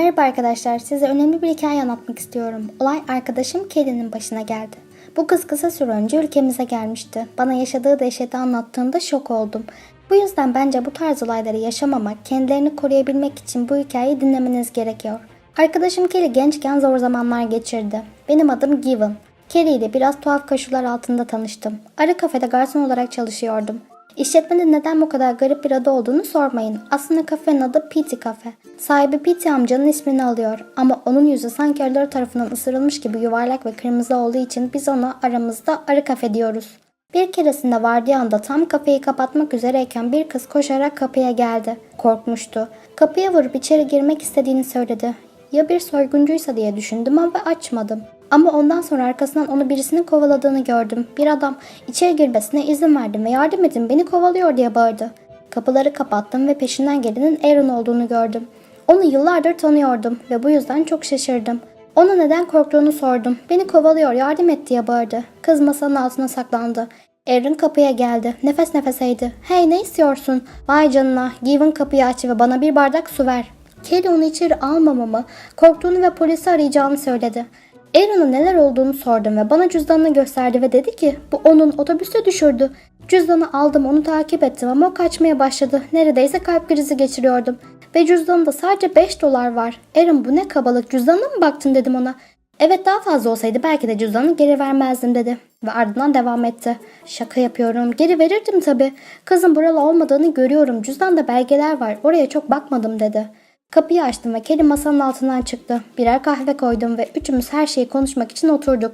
Merhaba arkadaşlar, size önemli bir hikaye anlatmak istiyorum. Olay arkadaşım Kelly'nin başına geldi. Bu kız kısa süre önce ülkemize gelmişti. Bana yaşadığı dehşeti anlattığında şok oldum. Bu yüzden bence bu tarz olayları yaşamamak, kendilerini koruyabilmek için bu hikayeyi dinlemeniz gerekiyor. Arkadaşım Kelly gençken zor zamanlar geçirdi. Benim adım Given. Kelly ile biraz tuhaf koşullar altında tanıştım. Arı kafede garson olarak çalışıyordum. İşletmenin neden bu kadar garip bir adı olduğunu sormayın. Aslında kafenin adı Pity Cafe. Sahibi Pity amcanın ismini alıyor ama onun yüzü sanki arılar tarafından ısırılmış gibi yuvarlak ve kırmızı olduğu için biz ona aramızda arı kafe diyoruz. Bir keresinde vardiyanda tam kafeyi kapatmak üzereyken bir kız koşarak kapıya geldi. Korkmuştu. Kapıya vurup içeri girmek istediğini söyledi. Ya bir soyguncuysa diye düşündüm ama açmadım. Ama ondan sonra arkasından onu birisinin kovaladığını gördüm. Bir adam içeri girmesine izin verdim ve yardım edin beni kovalıyor diye bağırdı. Kapıları kapattım ve peşinden gelenin Aaron olduğunu gördüm. Onu yıllardır tanıyordum ve bu yüzden çok şaşırdım. Ona neden korktuğunu sordum. Beni kovalıyor yardım et diye bağırdı. Kız masanın altına saklandı. Aaron kapıya geldi. Nefes nefeseydi. Hey ne istiyorsun? Vay canına. Given kapıyı aç ve bana bir bardak su ver. Kelly onu içeri almamamı, korktuğunu ve polisi arayacağını söyledi. Aaron'a neler olduğunu sordum ve bana cüzdanını gösterdi ve dedi ki bu onun otobüste düşürdü. Cüzdanı aldım onu takip ettim ama o kaçmaya başladı. Neredeyse kalp krizi geçiriyordum. Ve cüzdanında sadece 5 dolar var. Aaron bu ne kabalık cüzdanına mı baktın dedim ona. Evet daha fazla olsaydı belki de cüzdanı geri vermezdim dedi. Ve ardından devam etti. Şaka yapıyorum. Geri verirdim tabii. Kızın buralı olmadığını görüyorum. Cüzdanda belgeler var. Oraya çok bakmadım dedi. Kapıyı açtım ve Kelly masanın altından çıktı. Birer kahve koydum ve üçümüz her şeyi konuşmak için oturduk.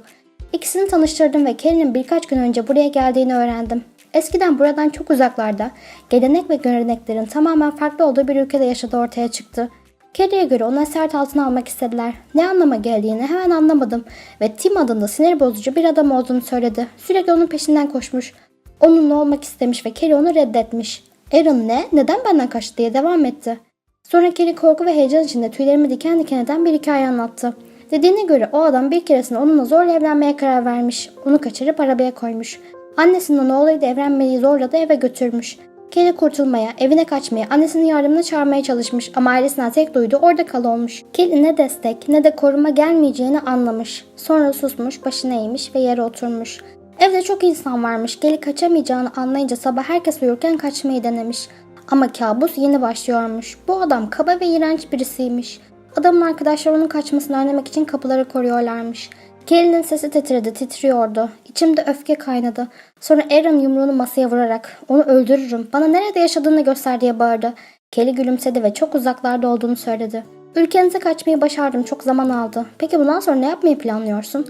İkisini tanıştırdım ve Kelly'nin birkaç gün önce buraya geldiğini öğrendim. Eskiden buradan çok uzaklarda, gelenek ve göreneklerin tamamen farklı olduğu bir ülkede yaşadığı ortaya çıktı. Kelly'e göre onu esaret altına almak istediler. Ne anlama geldiğini hemen anlamadım ve Tim adında sinir bozucu bir adam olduğunu söyledi. Sürekli onun peşinden koşmuş. Onunla olmak istemiş ve Kelly onu reddetmiş. Aaron ne? Neden benden kaçtı diye devam etti. Sonra Kelly korku ve heyecan içinde tüylerimi diken diken eden bir hikaye anlattı. Dediğine göre o adam bir keresinde onunla zorla evlenmeye karar vermiş. Onu kaçırıp arabaya koymuş. Annesinin oğluyla evlenmeyi zorla da eve götürmüş. Kelly kurtulmaya, evine kaçmaya, annesinin yardımına çağırmaya çalışmış ama ailesinden tek duyduğu orada kal olmuş. Kelly ne destek ne de koruma gelmeyeceğini anlamış. Sonra susmuş, başına eğmiş ve yere oturmuş. Evde çok insan varmış. Kelly kaçamayacağını anlayınca sabah herkes uyurken kaçmayı denemiş. Ama kabus yeni başlıyormuş. Bu adam kaba ve iğrenç birisiymiş. Adamın arkadaşları onun kaçmasını önlemek için kapıları koruyorlarmış. Kelly'nin sesi titredi, titriyordu. İçimde öfke kaynadı. Sonra Aaron yumruğunu masaya vurarak onu öldürürüm, bana nerede yaşadığını göster diye bağırdı. Kelly gülümsedi ve çok uzaklarda olduğunu söyledi. Ülkenize kaçmayı başardım, çok zaman aldı. Peki bundan sonra ne yapmayı planlıyorsun?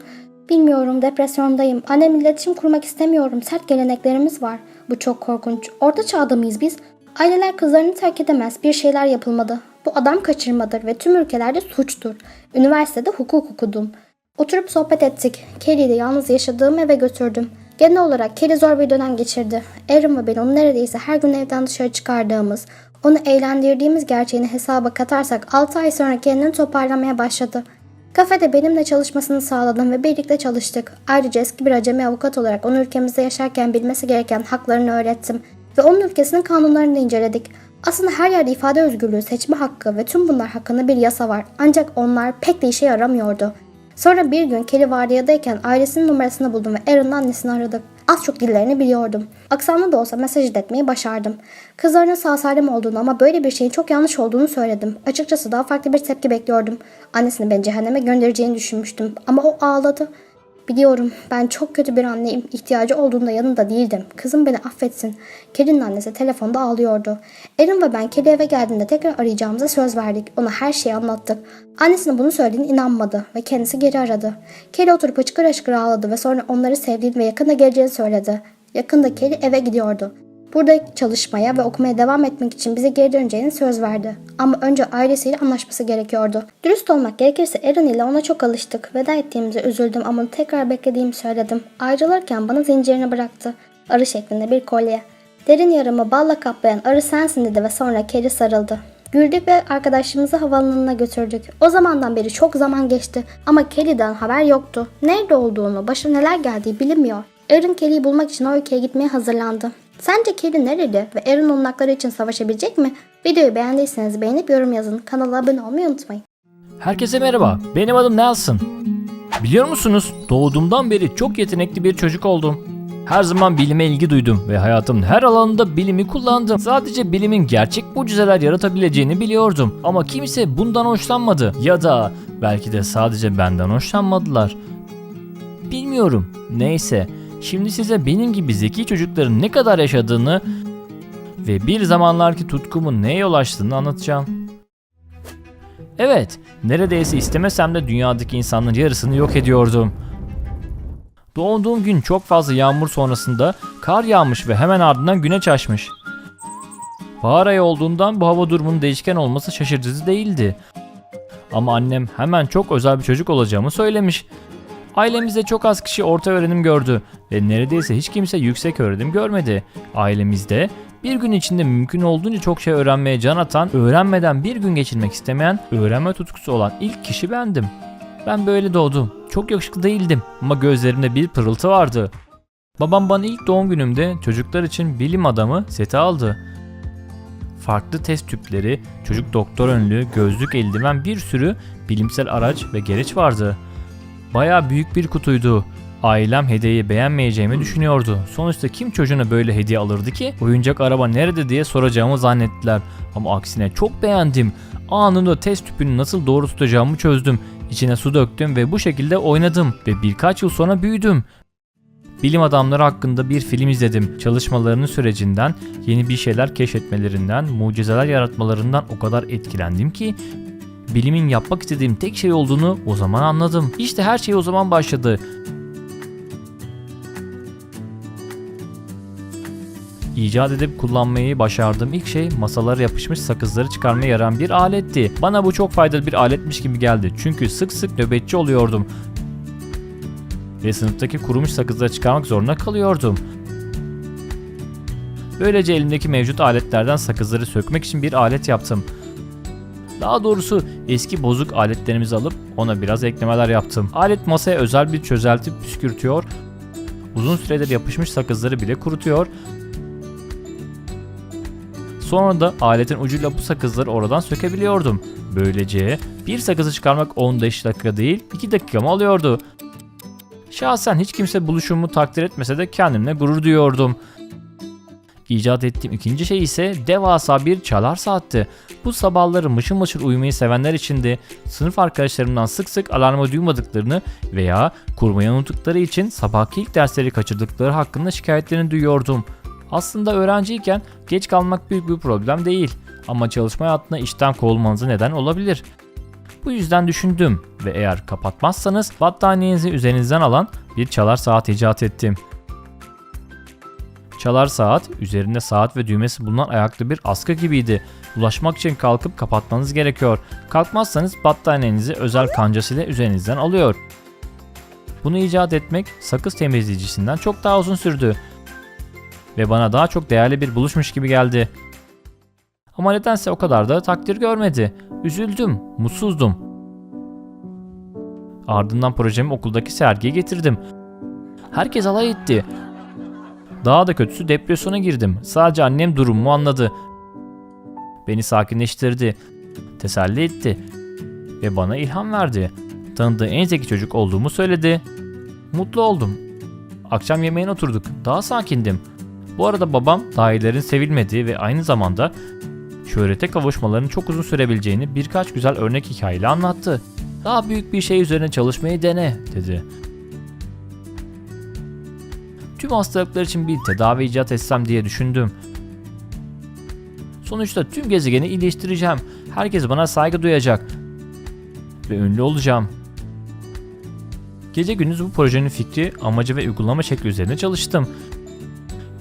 Bilmiyorum, depresyondayım. Annemle iletişim kurmak istemiyorum. Sert geleneklerimiz var. Bu çok korkunç. Orta çağda mıyız biz? Aileler kızlarını terk edemez. Bir şeyler yapılmadı. Bu adam kaçırmadır ve tüm ülkelerde suçtur. Üniversitede hukuk okudum. Oturup sohbet ettik. Kelly'yi de yalnız yaşadığım eve götürdüm. Genel olarak Kelly zor bir dönem geçirdi. Aaron ve ben onu neredeyse her gün evden dışarı çıkardığımız, onu eğlendirdiğimiz gerçeğini hesaba katarsak 6 ay sonra kendini toparlamaya başladı. Kafede benimle çalışmasını sağladım ve birlikte çalıştık. Ayrıca eski bir acemi avukat olarak onu ülkemizde yaşarken bilmesi gereken haklarını öğrettim ve onun ülkesinin kanunlarını da inceledik. Aslında her yerde ifade özgürlüğü, seçme hakkı ve tüm bunlar hakkında bir yasa var. Ancak onlar pek de işe yaramıyordu. Sonra bir gün Kelly vardiyadayken ailesinin numarasını buldum ve Aaron'ın annesini aradık. Az çok dillerini biliyordum. Aksanlı da olsa mesaj iletmeyi başardım. Kızlarının sağ salim olduğunu ama böyle bir şeyin çok yanlış olduğunu söyledim. Açıkçası daha farklı bir tepki bekliyordum. Annesini ben cehenneme göndereceğini düşünmüştüm ama o ağladı. Biliyorum ben çok kötü bir anneyim. İhtiyacı olduğunda yanında değildim. Kızım beni affetsin. Kelly'nin annesi telefonda ağlıyordu. Erin ve ben Kelly eve geldiğinde tekrar arayacağımıza söz verdik. Ona her şeyi anlattık. Annesinin bunu söylediğine inanmadı ve kendisi geri aradı. Kelly oturup hıçkır hıçkır ağladı ve sonra onları sevdiğini ve yakında geleceğini söyledi. Yakında Kelly eve gidiyordu. Burada çalışmaya ve okumaya devam etmek için bize geri döneceğini söz verdi. Ama önce ailesiyle anlaşması gerekiyordu. Dürüst olmak gerekirse Aaron ile ona çok alıştık. Veda ettiğimize üzüldüm ama onu tekrar beklediğimi söyledim. Ayrılırken bana zincirini bıraktı. Arı şeklinde bir kolye. Derin yaramı balla kaplayan arı sensin dedi ve sonra Kelly sarıldı. Güldük ve arkadaşımızı havaalanına götürdük. O zamandan beri çok zaman geçti ama Kelly'den haber yoktu. Nerede olduğunu, başına neler geldiği bilinmiyor. Aaron Kelly'yi bulmak için o ülkeye gitmeye hazırlandı. Sence Kelly nereli ve Aaron onun hakları için savaşabilecek mi? Videoyu beğendiyseniz beğenip yorum yazın. Kanala abone olmayı unutmayın. Herkese merhaba, benim adım Nelson. Biliyor musunuz, doğduğumdan beri çok yetenekli bir çocuk oldum. Her zaman bilime ilgi duydum ve hayatımın her alanında bilimi kullandım. Sadece bilimin gerçek mucizeler yaratabileceğini biliyordum. Ama kimse bundan hoşlanmadı. Ya da belki de sadece benden hoşlanmadılar. Bilmiyorum. Neyse. Şimdi size benim gibi zeki çocukların ne kadar yaşadığını ve bir zamanlarki tutkumun neye yol açtığını anlatacağım. Evet, neredeyse istemesem de dünyadaki insanların yarısını yok ediyordum. Doğduğum gün çok fazla yağmur sonrasında kar yağmış ve hemen ardından güneş açmış. Bahar ayı olduğundan bu hava durumunun değişken olması şaşırtıcı değildi. Ama annem hemen çok özel bir çocuk olacağımı söylemiş. Ailemizde çok az kişi orta öğrenim gördü ve neredeyse hiç kimse yüksek öğrenim görmedi. Ailemizde bir gün içinde mümkün olduğunca çok şey öğrenmeye can atan, öğrenmeden bir gün geçirmek istemeyen, öğrenme tutkusu olan ilk kişi bendim. Ben böyle doğdum. Çok yakışıklı değildim ama gözlerimde bir pırıltı vardı. Babam bana ilk doğum günümde çocuklar için bilim adamı seti aldı. Farklı test tüpleri, çocuk doktor önlüğü, gözlük, eldiven bir sürü bilimsel araç ve gereç vardı. Baya büyük bir kutuydu. Ailem hediyeyi beğenmeyeceğimi düşünüyordu. Sonuçta kim çocuğuna böyle hediye alırdı ki? Oyuncak araba nerede diye soracağımı zannettiler. Ama aksine çok beğendim. Anında test tüpünü nasıl doğru tutacağımı çözdüm. İçine su döktüm ve bu şekilde oynadım ve birkaç yıl sonra büyüdüm. Bilim adamları hakkında bir film izledim. Çalışmalarının sürecinden, yeni bir şeyler keşfetmelerinden, mucizeler yaratmalarından o kadar etkilendim ki bilimin yapmak istediğim tek şey olduğunu o zaman anladım. İşte her şey o zaman başladı. İcat edip kullanmayı başardığım ilk şey masalara yapışmış sakızları çıkarmaya yarayan bir aletti. Bana bu çok faydalı bir aletmiş gibi geldi. Çünkü sık sık nöbetçi oluyordum. Ve sınıftaki kurumuş sakızları çıkarmak zorunda kalıyordum. Böylece elimdeki mevcut aletlerden sakızları sökmek için bir alet yaptım. Daha doğrusu eski bozuk aletlerimizi alıp ona biraz eklemeler yaptım. Alet masaya özel bir çözelti püskürtüyor, uzun süredir yapışmış sakızları bile kurutuyor Sonra da aletin ucuyla bu sakızları oradan sökebiliyordum. Böylece bir sakızı çıkarmak 15 dakika değil 2 dakikamı alıyordu. Şahsen hiç kimse buluşumu takdir etmese de kendimle gurur duyuyordum. İcat ettiğim ikinci şey ise devasa bir çalar saatti. Bu sabahları mışıl mışıl uyumayı sevenler içindi. Sınıf arkadaşlarımdan sık sık alarma duymadıklarını veya kurmayı unuttukları için sabahki ilk dersleri kaçırdıkları hakkında şikayetlerini duyuyordum. Aslında öğrenciyken geç kalmak büyük bir problem değil ama çalışma hayatında işten kovulmanıza neden olabilir. Bu yüzden düşündüm ve eğer kapatmazsanız battaniyenizi üzerinizden alan bir çalar saat icat ettim. Çalar saat üzerinde saat ve düğmesi bulunan ayaklı bir askı gibiydi. Ulaşmak için kalkıp kapatmanız gerekiyor. Kalkmazsanız battaniyenizi özel kancasıyla üzerinizden alıyor. Bunu icat etmek sakız temizleyicisinden çok daha uzun sürdü ve bana daha çok değerli bir buluşmuş gibi geldi. Ama nedense o kadar da takdir görmedi. Üzüldüm, mutsuzdum. Ardından projemi okuldaki sergiye getirdim. Herkes alay etti. Daha da kötüsü depresyona girdim. Sadece annem durumumu anladı. Beni sakinleştirdi. Teselli etti. Ve bana ilham verdi. Tanıdığı en zeki çocuk olduğumu söyledi. Mutlu oldum. Akşam yemeğine oturduk. Daha sakindim. Bu arada babam dahilerin sevilmediği ve aynı zamanda şöhrete kavuşmalarının çok uzun sürebileceğini birkaç güzel örnek hikayeyle anlattı. Daha büyük bir şey üzerine çalışmayı dene dedi. Tüm hastalıklar için bir tedavi icat etsem diye düşündüm. Sonuçta tüm gezegeni iyileştireceğim. Herkes bana saygı duyacak. Ve ünlü olacağım. Gece gündüz bu projenin fikri, amacı ve uygulama şekli üzerine çalıştım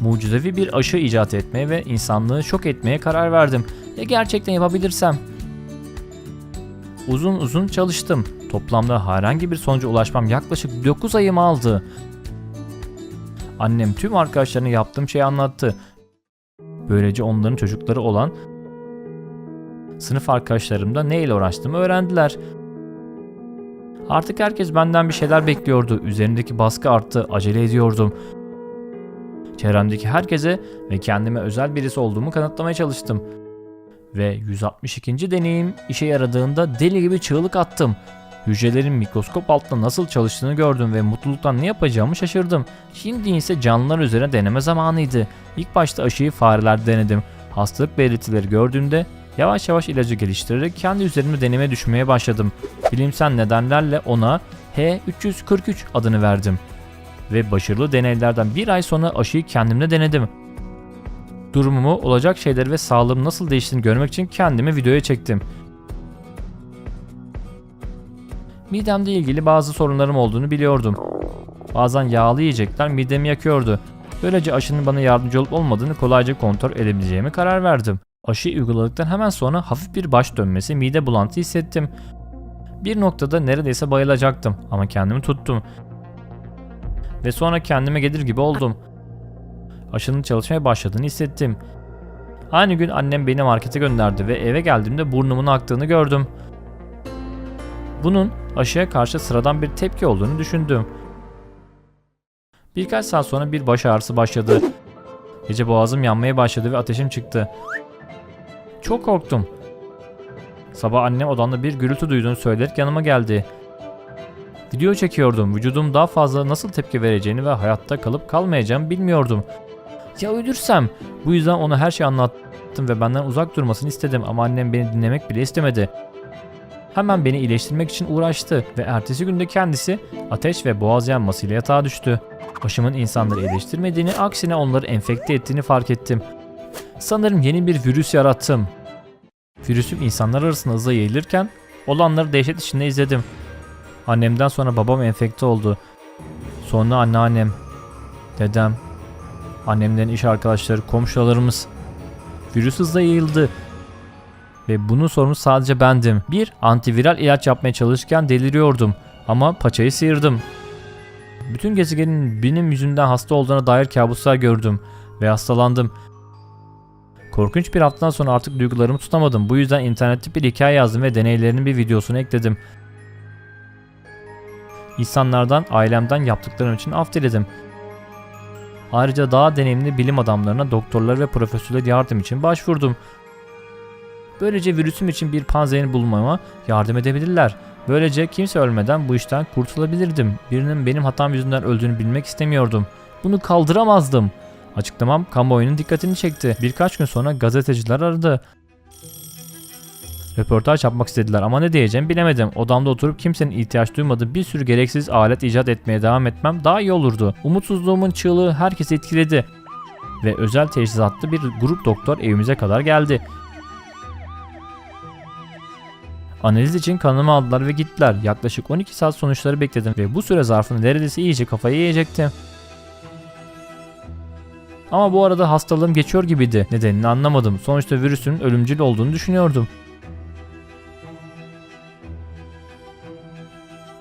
mucizevi bir aşı icat etmeye ve insanlığı şok etmeye karar verdim. Ya gerçekten yapabilirsem? Uzun uzun çalıştım. Toplamda herhangi bir sonuca ulaşmam yaklaşık 9 ayımı aldı. Annem tüm arkadaşlarına yaptığım şeyi anlattı. Böylece onların çocukları olan sınıf arkadaşlarım da neyle uğraştığımı öğrendiler. Artık herkes benden bir şeyler bekliyordu. Üzerimdeki baskı arttı. Acele ediyordum. Çevremdeki herkese ve kendime özel birisi olduğumu kanıtlamaya çalıştım. Ve 162. deneyim işe yaradığında deli gibi çığlık attım. Hücrelerin mikroskop altında nasıl çalıştığını gördüm ve mutluluktan ne yapacağımı şaşırdım. Şimdi ise canlılar üzerine deneme zamanıydı. İlk başta aşıyı farelerde denedim. Hastalık belirtileri gördüğümde yavaş yavaş ilacı geliştirerek kendi üzerime deneme düşmeye başladım. Bilimsel nedenlerle ona H343 adını verdim. Ve başarılı deneylerden bir ay sonra aşıyı kendimde denedim. Durumumu, olacak şeyleri ve sağlığım nasıl değiştiğini görmek için kendimi videoya çektim. Midemle ilgili bazı sorunlarım olduğunu biliyordum. Bazen yağlı yiyecekler midemi yakıyordu. Böylece aşının bana yardımcı olup olmadığını kolayca kontrol edebileceğime karar verdim. Aşı uyguladıktan hemen sonra hafif bir baş dönmesi, mide bulantı hissettim. Bir noktada neredeyse bayılacaktım ama kendimi tuttum. Ve sonra kendime gelir gibi oldum. Aşının çalışmaya başladığını hissettim. Aynı gün annem beni markete gönderdi ve eve geldiğimde burnumun aktığını gördüm. Bunun aşıya karşı sıradan bir tepki olduğunu düşündüm. Birkaç saat sonra bir baş ağrısı başladı. Gece boğazım yanmaya başladı ve ateşim çıktı. Çok korktum. Sabah annem odamda bir gürültü duyduğunu söyleyerek yanıma geldi. Video çekiyordum. Vücudum daha fazla nasıl tepki vereceğini ve hayatta kalıp kalmayacağımı bilmiyordum. Ya ölürsem? Bu yüzden ona her şeyi anlattım ve benden uzak durmasını istedim ama annem beni dinlemek bile istemedi. Hemen beni iyileştirmek için uğraştı ve ertesi günde kendisi ateş ve boğaz yanmasıyla yatağa düştü. Başımın insanları iyileştirmediğini, aksine onları enfekte ettiğini fark ettim. Sanırım yeni bir virüs yarattım. Virüsüm insanlar arasında hızla yayılırken olanları dehşet içinde izledim. Annemden sonra babam enfekte oldu. Sonra anneannem, dedem, annemlerin iş arkadaşları, komşularımız. Virüs hızla yayıldı. Ve bunun sorumlu sadece bendim. Bir, antiviral ilaç yapmaya çalışırken deliriyordum. Ama paçayı sıyırdım. Bütün gezegenin benim yüzümden hasta olduğuna dair kabuslar gördüm. Ve hastalandım. Korkunç bir haftadan sonra artık duygularımı tutamadım. Bu yüzden internette bir hikaye yazdım ve deneylerinin bir videosunu ekledim. İnsanlardan, ailemden yaptıklarım için af diledim. Ayrıca daha deneyimli bilim adamlarına, doktorlar ve profesörler yardım için başvurdum. Böylece virüsüm için bir panzehir bulmama yardım edebilirler. Böylece kimse ölmeden bu işten kurtulabilirdim. Birinin benim hatam yüzünden öldüğünü bilmek istemiyordum. Bunu kaldıramazdım. Açıklamam kamuoyunun dikkatini çekti. Birkaç gün sonra gazeteciler aradı. Röportaj yapmak istediler ama ne diyeceğimi bilemedim. Odamda oturup kimsenin ihtiyaç duymadığı bir sürü gereksiz alet icat etmeye devam etmem daha iyi olurdu. Umutsuzluğumun çığlığı herkesi etkiledi. Ve özel teçhizatlı bir grup doktor evimize kadar geldi. Analiz için kanımı aldılar ve gittiler. Yaklaşık 12 saat sonuçları bekledim ve bu süre zarfında neredeyse iyice kafayı yiyecektim. Ama bu arada hastalığım geçiyor gibiydi. Nedenini anlamadım. Sonuçta virüsün ölümcül olduğunu düşünüyordum.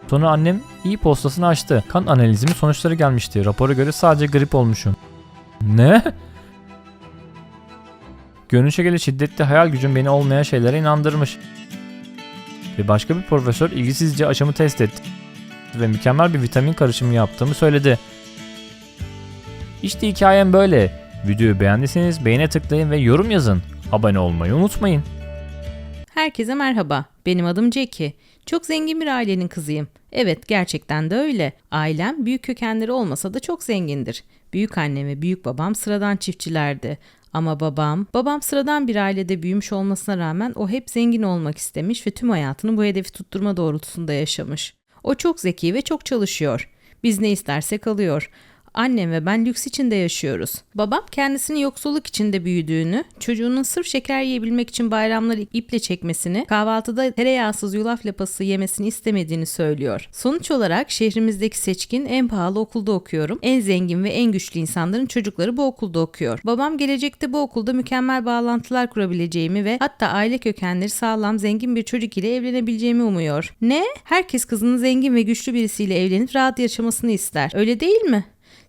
Sonra annem iyi postasını açtı. Kan analizimin sonuçları gelmişti. Rapora göre sadece grip olmuşum. Ne? Görünüşe göre şiddetli hayal gücüm beni olmayan şeylere inandırmış. Ve başka bir profesör ilgisizce aşımı test etti. Ve mükemmel bir vitamin karışımı yaptığımı söyledi. İşte hikayem böyle. Videoyu beğendiyseniz beğene tıklayın ve yorum yazın. Abone olmayı unutmayın. Herkese merhaba. Benim adım Jackie. Çok zengin bir ailenin kızıyım. Evet, gerçekten de öyle. Ailem büyük kökenleri olmasa da çok zengindir. Büyük annem ve büyük babam sıradan çiftçilerdi. Ama babam, babam sıradan bir ailede büyümüş olmasına rağmen o hep zengin olmak istemiş ve tüm hayatını bu hedefi tutturma doğrultusunda yaşamış. O çok zeki ve çok çalışıyor. Biz ne istersek alıyor. Annem ve ben lüks içinde yaşıyoruz. Babam kendisini yoksulluk içinde büyüdüğünü, çocuğunun sırf şeker yiyebilmek için bayramları iple çekmesini, kahvaltıda tereyağsız yulaf lapası yemesini istemediğini söylüyor. Sonuç olarak şehrimizdeki seçkin en pahalı okulda okuyorum. En zengin ve en güçlü insanların çocukları bu okulda okuyor. Babam gelecekte bu okulda mükemmel bağlantılar kurabileceğimi ve hatta aile kökenleri sağlam zengin bir çocuk ile evlenebileceğimi umuyor. Ne? Herkes kızının zengin ve güçlü birisiyle evlenip rahat yaşamasını ister. Öyle değil mi?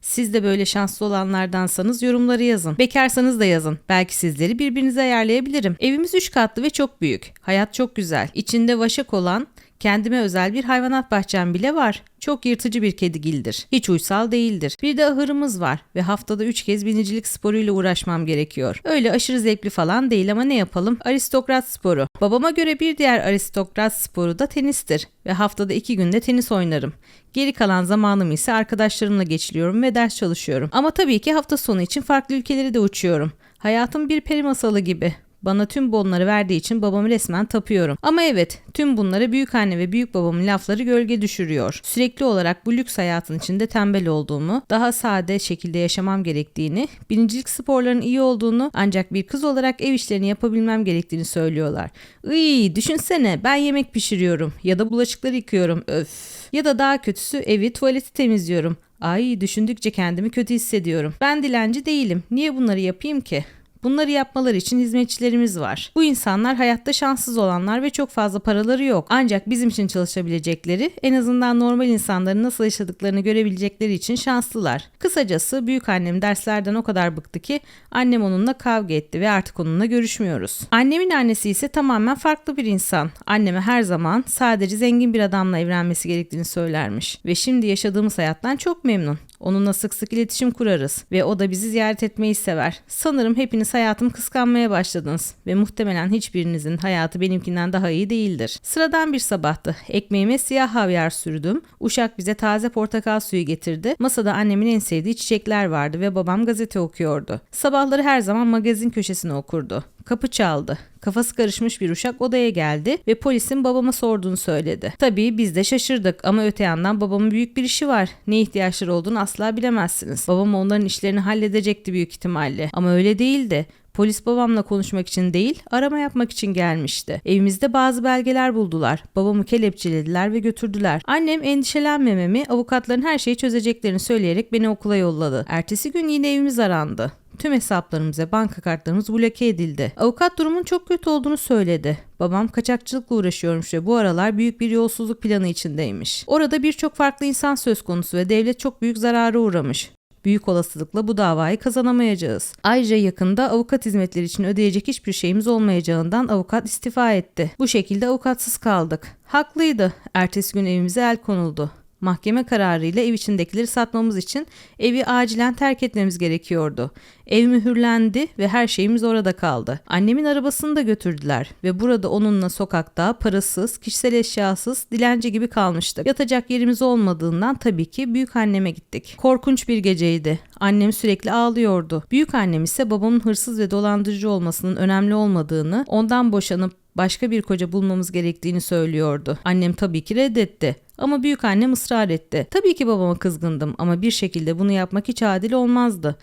Siz de böyle şanslı olanlardansanız yorumları yazın. Bekarsanız da yazın. Belki sizleri birbirinize ayarlayabilirim. Evimiz 3 katlı ve çok büyük. Hayat çok güzel. İçinde vaşak olan Kendime özel bir hayvanat bahçem bile var. Çok yırtıcı bir kedigildir. Hiç uysal değildir. Bir de ahırımız var ve haftada 3 kez binicilik sporuyla uğraşmam gerekiyor. Öyle aşırı zevkli falan değil ama ne yapalım? Aristokrat sporu. Babama göre bir diğer aristokrat sporu da tenistir ve haftada 2 günde tenis oynarım. Geri kalan zamanımı ise arkadaşlarımla geçiriyorum ve ders çalışıyorum. Ama tabii ki hafta sonu için farklı ülkelere de uçuyorum. Hayatım bir peri masalı gibi. Bana tüm bunları verdiği için babamı resmen tapıyorum. Ama evet, tüm bunları büyük anne ve büyük babamın lafları gölge düşürüyor. Sürekli olarak bu lüks hayatın içinde tembel olduğumu, daha sade şekilde yaşamam gerektiğini, birincilik sporlarının iyi olduğunu ancak bir kız olarak ev işlerini yapabilmem gerektiğini söylüyorlar. Iy, düşünsene ben yemek pişiriyorum ya da bulaşıkları yıkıyorum. Öf. Ya da daha kötüsü evi, tuvaleti temizliyorum. Ay düşündükçe kendimi kötü hissediyorum. Ben dilenci değilim. Niye bunları yapayım ki? Bunları yapmaları için hizmetçilerimiz var. Bu insanlar hayatta şanssız olanlar ve çok fazla paraları yok. Ancak bizim için çalışabilecekleri, en azından normal insanların nasıl yaşadıklarını görebilecekleri için şanslılar. Kısacası büyük annem derslerden o kadar bıktı ki annem onunla kavga etti ve artık onunla görüşmüyoruz. Annemin annesi ise tamamen farklı bir insan. Anneme her zaman sadece zengin bir adamla evlenmesi gerektiğini söylermiş ve şimdi yaşadığımız hayattan çok memnun. Onunla sık sık iletişim kurarız ve o da bizi ziyaret etmeyi sever. Sanırım hepiniz hayatımı kıskanmaya başladınız ve muhtemelen hiçbirinizin hayatı benimkinden daha iyi değildir. Sıradan bir sabahtı. Ekmeğime siyah havyar sürdüm. Uşak bize taze portakal suyu getirdi. Masada annemin en sevdiği çiçekler vardı ve babam gazete okuyordu. Sabahları her zaman magazin köşesini okurdu. Kapı çaldı. Kafası karışmış bir uşak odaya geldi ve polisin babama sorduğunu söyledi. Tabii biz de şaşırdık ama öte yandan babamın büyük bir işi var. Ne ihtiyaçları olduğunu asla bilemezsiniz. Babam onların işlerini halledecekti büyük ihtimalle. Ama öyle değildi. Polis babamla konuşmak için değil, arama yapmak için gelmişti. Evimizde bazı belgeler buldular. Babamı kelepçelediler ve götürdüler. Annem endişelenmememi, avukatların her şeyi çözeceklerini söyleyerek beni okula yolladı. Ertesi gün yine evimiz arandı. Tüm hesaplarımız ve banka kartlarımız bloke edildi. Avukat durumun çok kötü olduğunu söyledi. Babam kaçakçılıkla uğraşıyormuş ve bu aralar büyük bir yolsuzluk planı içindeymiş. Orada birçok farklı insan söz konusu ve devlet çok büyük zarara uğramış. Büyük olasılıkla bu davayı kazanamayacağız. Ayrıca yakında avukat hizmetleri için ödeyecek hiçbir şeyimiz olmayacağından avukat istifa etti. Bu şekilde avukatsız kaldık. Haklıydı. Ertesi gün evimize el konuldu. Mahkeme kararıyla ev içindekileri satmamız için evi acilen terk etmemiz gerekiyordu. Ev mühürlendi ve her şeyimiz orada kaldı. Annemin arabasını da götürdüler ve burada onunla sokakta parasız, kişisel eşyasız, dilenci gibi kalmıştık. Yatacak yerimiz olmadığından tabii ki büyük anneme gittik. Korkunç bir geceydi. Annem sürekli ağlıyordu. Büyük annem ise babamın hırsız ve dolandırıcı olmasının önemli olmadığını, ondan boşanıp başka bir koca bulmamız gerektiğini söylüyordu. Annem tabii ki reddetti. Ama büyük annem ısrar etti. Tabii ki babama kızgındım ama bir şekilde bunu yapmak hiç adil olmazdı.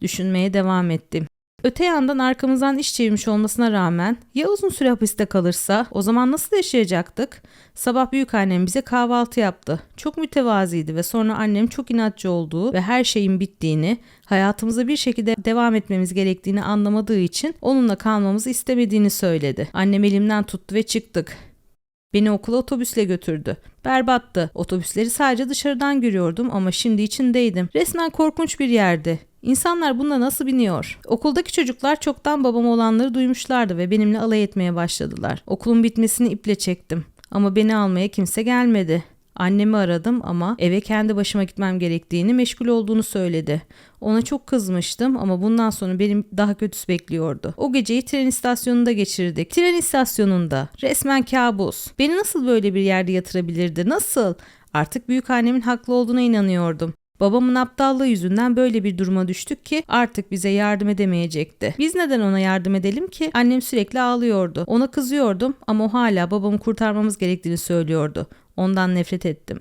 Düşünmeye devam ettim. Öte yandan arkamızdan iş çevirmiş olmasına rağmen ya uzun süre hapiste kalırsa o zaman nasıl yaşayacaktık? Sabah büyük annem bize kahvaltı yaptı. Çok mütevaziydi ve sonra annem çok inatçı olduğu ve her şeyin bittiğini, hayatımıza bir şekilde devam etmemiz gerektiğini anlamadığı için onunla kalmamızı istemediğini söyledi. Annem elimden tuttu ve çıktık. Beni okula otobüsle götürdü. Berbattı. Otobüsleri sadece dışarıdan görüyordum ama şimdi içindeydim. Resmen korkunç bir yerdi. İnsanlar bunda nasıl biniyor? Okuldaki çocuklar çoktan babam olanları duymuşlardı ve benimle alay etmeye başladılar. Okulun bitmesini iple çektim. Ama beni almaya kimse gelmedi. Annemi aradım ama eve kendi başıma gitmem gerektiğini, meşgul olduğunu söyledi. Ona çok kızmıştım ama bundan sonra benim daha kötüsü bekliyordu. O geceyi tren istasyonunda geçirdik. Tren istasyonunda. Resmen kabus. Beni nasıl böyle bir yerde yatırabilirdi? Nasıl? Artık büyük annemin haklı olduğuna inanıyordum. Babamın aptallığı yüzünden böyle bir duruma düştük ki artık bize yardım edemeyecekti. Biz neden ona yardım edelim ki? Annem sürekli ağlıyordu. Ona kızıyordum ama o hala babamı kurtarmamız gerektiğini söylüyordu. Ondan nefret ettim.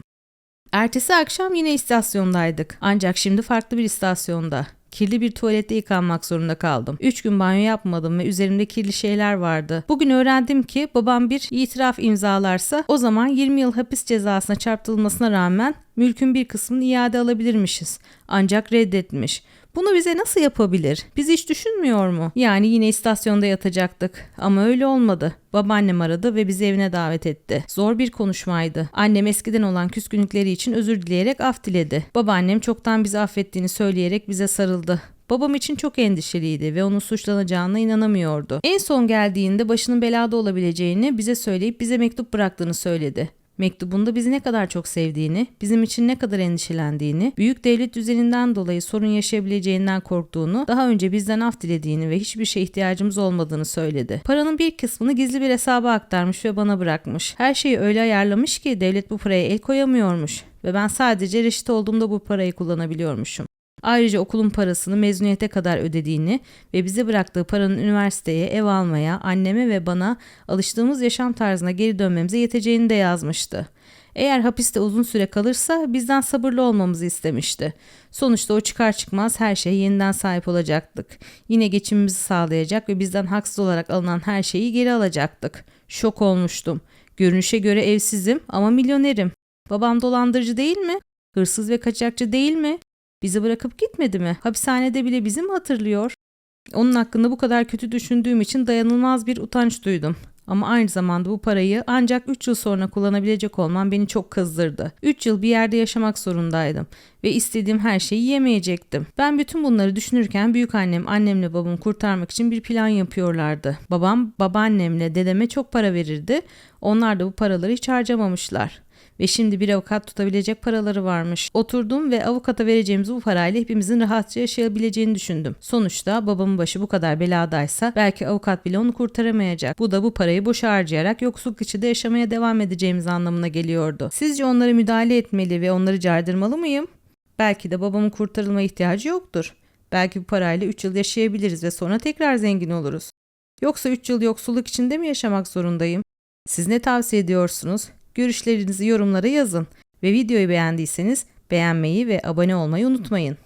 Ertesi akşam yine istasyondaydık. Ancak şimdi farklı bir istasyonda. Kirli bir tuvalette yıkanmak zorunda kaldım. Üç gün banyo yapmadım ve üzerimde kirli şeyler vardı. Bugün öğrendim ki babam bir itiraf imzalarsa o zaman 20 yıl hapis cezasına çarptırılmasına rağmen mülkün bir kısmını iade alabilirmişiz. Ancak reddetmiş. Bunu bize nasıl yapabilir? Biz hiç düşünmüyor mu? Yani yine istasyonda yatacaktık. Ama öyle olmadı. Babaannem aradı ve bizi evine davet etti. Zor bir konuşmaydı. Annem eskiden olan küskünlükleri için özür dileyerek af diledi. Babaannem çoktan bizi affettiğini söyleyerek bize sarıldı. Babam için çok endişeliydi ve onun suçlanacağına inanamıyordu. En son geldiğinde başının belada olabileceğini bize söyleyip bize mektup bıraktığını söyledi. Mektubunda bizi ne kadar çok sevdiğini, bizim için ne kadar endişelendiğini, büyük devlet düzeninden dolayı sorun yaşayabileceğinden korktuğunu, daha önce bizden af dilediğini ve hiçbir şeye ihtiyacımız olmadığını söyledi. Paranın bir kısmını gizli bir hesaba aktarmış ve bana bırakmış. Her şeyi öyle ayarlamış ki devlet bu paraya el koyamıyormuş ve ben sadece reşit olduğumda bu parayı kullanabiliyormuşum. Ayrıca okulun parasını mezuniyete kadar ödediğini ve bize bıraktığı paranın üniversiteye, ev almaya, anneme ve bana alıştığımız yaşam tarzına geri dönmemize yeteceğini de yazmıştı. Eğer hapiste uzun süre kalırsa bizden sabırlı olmamızı istemişti. Sonuçta o çıkar çıkmaz her şeye yeniden sahip olacaktık. Yine geçimimizi sağlayacak ve bizden haksız olarak alınan her şeyi geri alacaktık. Şok olmuştum. Görünüşe göre evsizim ama milyonerim. Babam dolandırıcı değil mi? Hırsız ve kaçakçı değil mi? Bizi bırakıp gitmedi mi? Hapishanede bile bizi mi hatırlıyor? Onun hakkında bu kadar kötü düşündüğüm için dayanılmaz bir utanç duydum. Ama aynı zamanda bu parayı ancak 3 yıl sonra kullanabilecek olmam beni çok kızdırdı. 3 yıl bir yerde yaşamak zorundaydım ve istediğim her şeyi yemeyecektim. Ben bütün bunları düşünürken büyük annem annemle babamı kurtarmak için bir plan yapıyorlardı. Babam babaannemle dedeme çok para verirdi. Onlar da bu paraları hiç harcamamışlar ve şimdi bir avukat tutabilecek paraları varmış. Oturdum ve avukata vereceğimiz bu parayla hepimizin rahatça yaşayabileceğini düşündüm. Sonuçta babamın başı bu kadar beladaysa belki avukat bile onu kurtaramayacak. Bu da bu parayı boşa harcayarak yoksulluk içinde yaşamaya devam edeceğimiz anlamına geliyordu. Sizce onlara müdahale etmeli ve onları caydırmalı mıyım? Belki de babamın kurtarılma ihtiyacı yoktur. Belki bu parayla 3 yıl yaşayabiliriz ve sonra tekrar zengin oluruz. Yoksa 3 yıl yoksulluk içinde mi yaşamak zorundayım? Siz ne tavsiye ediyorsunuz? Görüşlerinizi yorumlara yazın ve videoyu beğendiyseniz beğenmeyi ve abone olmayı unutmayın.